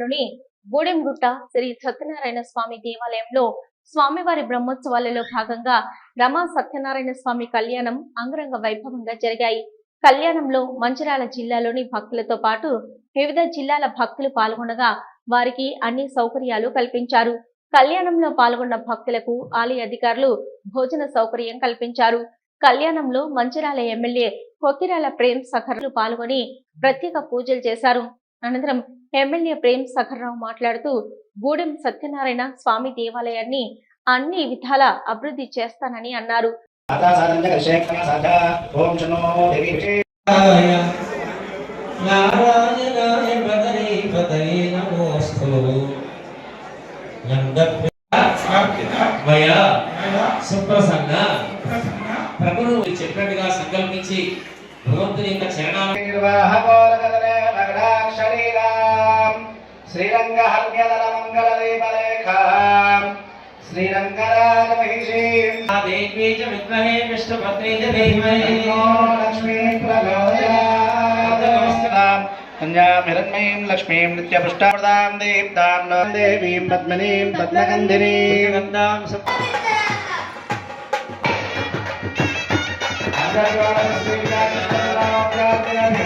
లోని గూడెంగుట్ట శ్రీ సత్యనారాయణ స్వామి దేవాలయంలో స్వామివారి బ్రహ్మోత్సవాలలో భాగంగా రమా సత్యనారాయణ స్వామి కళ్యాణం అంగరంగ వైభవంగా జరిగాయి. కళ్యాణంలో మంచిరాల జిల్లాలోని భక్తులతో పాటు వివిధ జిల్లాల భక్తులు పాల్గొనగా వారికి అన్ని సౌకర్యాలు కల్పించారు. కళ్యాణంలో పాల్గొన్న భక్తులకు ఆలయ అధికారులు భోజన సౌకర్యం కల్పించారు. కళ్యాణంలో మంచిరాల ఎమ్మెల్యే కొక్కిరాల ప్రేమ్ సఖర్లు పాల్గొని ప్రత్యేక పూజలు చేశారు. అనంతరం ఎమ్మెల్యే ప్రేమ్ సఖర్రావు మాట్లాడుతూ గూడెం సత్యనారాయణ స్వామి దేవాలయాన్ని అన్ని విధాల అభివృద్ధి చేస్తానని అన్నారు. సుప్రసన్న. చెప్పినట్టుగా సంకల్పించి భగవంతుని యొక్క చరణాలను శ్రీరంగరాజమహిషీ. దేవీ చ విద్మహే విష్ణుపత్ని చ ధీమహి. లక్ష్మీ ప్రచోదయాత్ సంజామిరణ్మయీం లక్ష్మీం నిత్యపుష్టామృతాం దీప్తాం దేవీం పద్మనీం పద్మగంధినీం. గంధాం లోకమాతా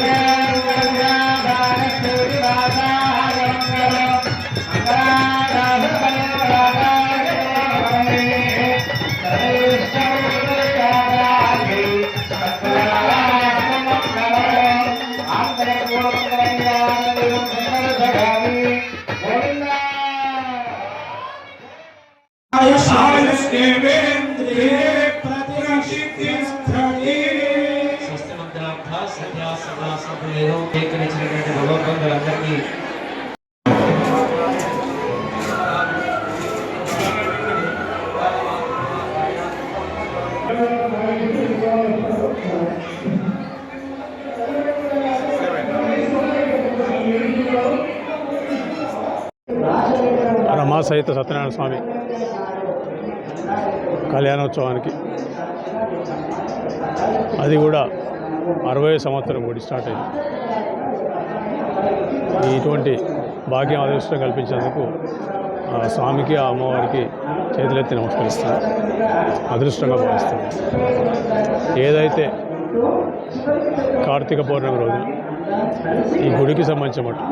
సత్యా సదా సభ్యులు స్వీకరించినటువంటి భగవంతులందరికీ సహిత సత్యనారాయణ స్వామి కళ్యాణోత్సవానికి. అది కూడా అరవై సంవత్సరం గుడి స్టార్ట్ అయింది. ఇటువంటి భాగ్యం అదృష్టం కల్పించేందుకు ఆ స్వామికి ఆ అమ్మవారికి చేతులెత్తి నమస్కరిస్తాను అదృష్టంగా భావిస్తాను ఏదైతే కార్తీక పౌర్ణమి రోజున ఈ గుడికి సంబంధించిన మటు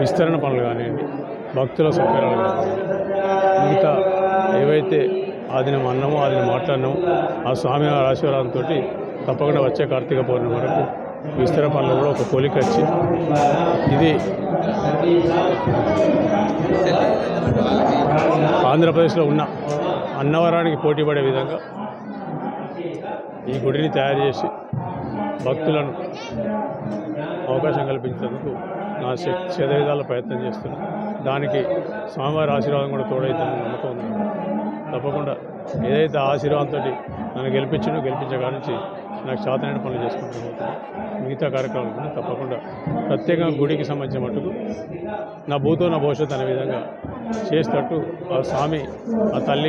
విస్తరణ పనులు కానివ్వండి భక్తుల సౌకర్యాలు మిగతా ఏవైతే ఆదిన అన్నమో ఆదిన మాట్లాడినామో ఆ స్వామి ఆశీర్వాదంతో తప్పకుండా వచ్చే కార్తీక పౌర్ణమి వరకు విస్తరణ పనులు కూడా ఒక పోలిక వచ్చి ఇది ఆంధ్రప్రదేశ్లో ఉన్న అన్నవరానికి పోటీ పడే విధంగా ఈ గుడిని తయారు చేసి భక్తులను అవకాశం కల్పించేందుకు నా శక్తి శతవిధాల ప్రయత్నం చేస్తున్నాను దానికి స్వామివారి ఆశీర్వాదం కూడా తోడైతుందని నమ్మకం ఉంది. తప్పకుండా ఏదైతే ఆశీర్వాదంతో నన్ను గెలిపించినో గెలిపించే కాడ నుంచి నాకు చేతనైన పనులు చేసుకుంటూ మిగతా కార్యక్రమాలు కూడా తప్పకుండా ప్రత్యేకంగా గుడికి సంబంధించిన మటుకు నా భూతో నా భవిష్యత్తు అనే విధంగా చేసేటట్టు ఆ స్వామి ఆ తల్లి